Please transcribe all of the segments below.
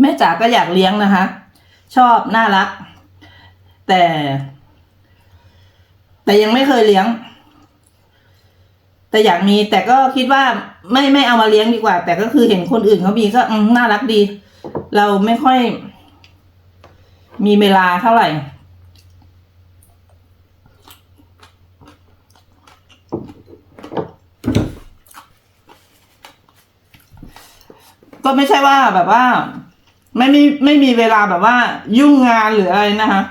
แม่จ๋าก็อยากเลี้ยงนะคะ ชอบน่ารัก แต่ แต่ยังไม่เคยเลี้ยง แต่อยากมีแต่ก็คิดว่าไม่ไม่เอามาเลี้ยงดีกว่า แต่ก็คือเห็นคนอื่นเขามีก็อน่ารักดี เราไม่ค่อย มีเวลาเท่าไหร่ก็ไม่ใช่ว่าแบบว่า ไม่มีไม่มีเวลาแบบว่า ยุ่งงานหรืออะไรนะคะ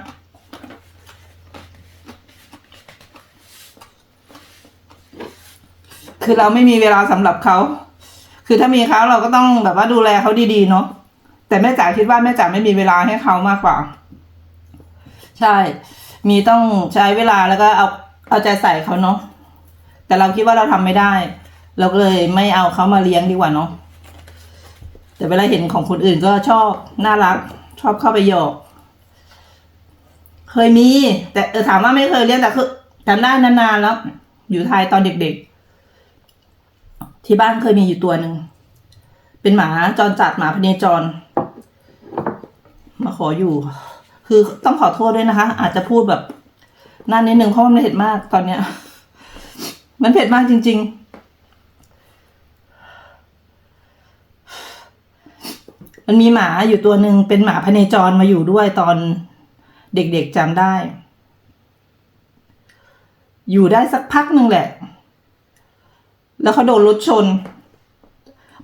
คือเราไม่มีเวลาสำหรับเขา คือถ้ามีเขาเราก็ต้องแบบว่าดูแลเขาดีๆเนาะ แต่แม่จ๋าคิดว่าแม่จ๋าไม่มีเวลาให้เขามากกว่า ใช่ มีต้องใช้เวลาแล้วก็เอาเอาใจใส่เขาเนาะ แต่เราคิดว่าเราทำไม่ได้ เราก็เลยไม่เอาเขามาเลี้ยงดีกว่าเนาะ แต่เวลาเห็นของคนอื่นก็ชอบน่ารัก ชอบเข้าไปหยอก เคยมี แต่เออถามว่าไม่เคยเลี้ยงแต่คือจำได้นานๆแล้ว อยู่ไทยตอนเด็กๆ ที่บ้านเคยมีอยู่ตัวหนึ่ง เป็นหมาจรจัดหมาพเนจร มาขออยู่ คือต้องขอโทษด้วยนะคะ อาจจะพูดแบบนั่นนิดนึงเพราะมันเผ็ดมากตอนเนี้ย มันเผ็ดมากจริง ๆ มันมีหมาอยู่ตัวหนึ่งเป็นหมาพเนจรมาอยู่ด้วยตอนเด็กๆจำได้ อยู่ได้สักพักหนึ่งแหละ แล้วเขาโดนรถชน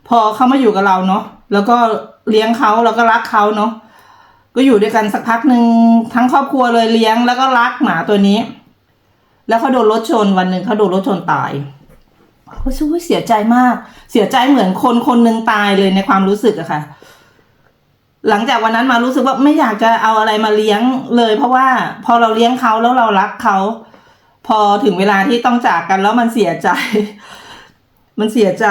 พอเขามาอยู่กับเราเนาะแล้วก็เลี้ยงเขาแล้วก็รักเขาเนาะก็อยู่ด้วยกันสักพักหนึ่งทั้งครอบครัวเลยเลี้ยงแล้วก็รักหมาตัวนี้ แล้วเขาโดนรถชนวันหนึ่งเขาโดนรถชนตายเขาช่วยเสียใจมาก เสียใจเหมือนคนคนหนึ่งตายเลยในความรู้สึกอะค่ะ หลังจากวันนั้นมารู้สึกว่าไม่อยากจะเอาอะไรมาเลี้ยงเลย เพราะว่าพอเราเลี้ยงเขาแล้วเรารักเขาพอถึงเวลาที่ต้องจากกันแล้วมันเสียใจ มันเสียใจ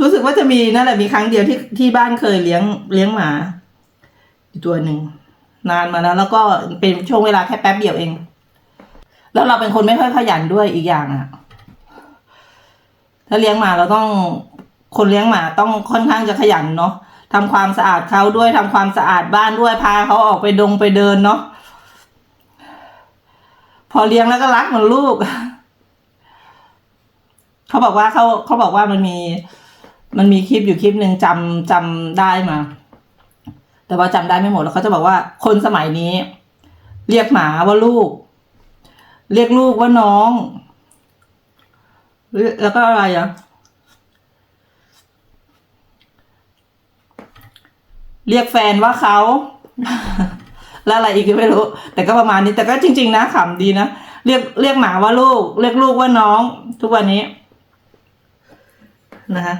รู้สึกว่าจะมีนั่นแหละมีครั้งเดียวที่ที่บ้านเคยเลี้ยงเลี้ยงหมาตัวหนึ่งนานมาแล้วแล้วก็เป็นช่วงเวลาแค่แป๊บเดียวเอง แล้วเราเป็นคนไม่ค่อยขยันด้วยอีกอย่างอะ ถ้าเลี้ยงหมาเราต้องคนเลี้ยงหมาต้องค่อนข้างจะขยันเนาะทำความสะอาดเขาด้วยทำความสะอาดบ้านด้วยพาเขาออกไปดงไปเดินเนาะพอเลี้ยงแล้วก็รักเหมือนลูก เขาบอกว่าเขาเขาบอกว่ามันมี มันมีคลิปอยู่คลิปหนึ่งจำจำได้มา แต่ว่าจำได้ไม่หมดแล้วเขาจะบอกว่าคนสมัยนี้ เรียกหมาว่าลูก เรียกลูกว่าน้อง แล้วก็อะไรอะเรียกแฟนว่าเขาแล้วอะไรอีกก็ไม่รู้ แต่ก็ประมาณนี้ แต่ก็จริง ๆ นะขำดีนะ เรียกเรียกหมาว่าลูก เรียกลูกว่าน้อง ทุกวันนี้ นะคะ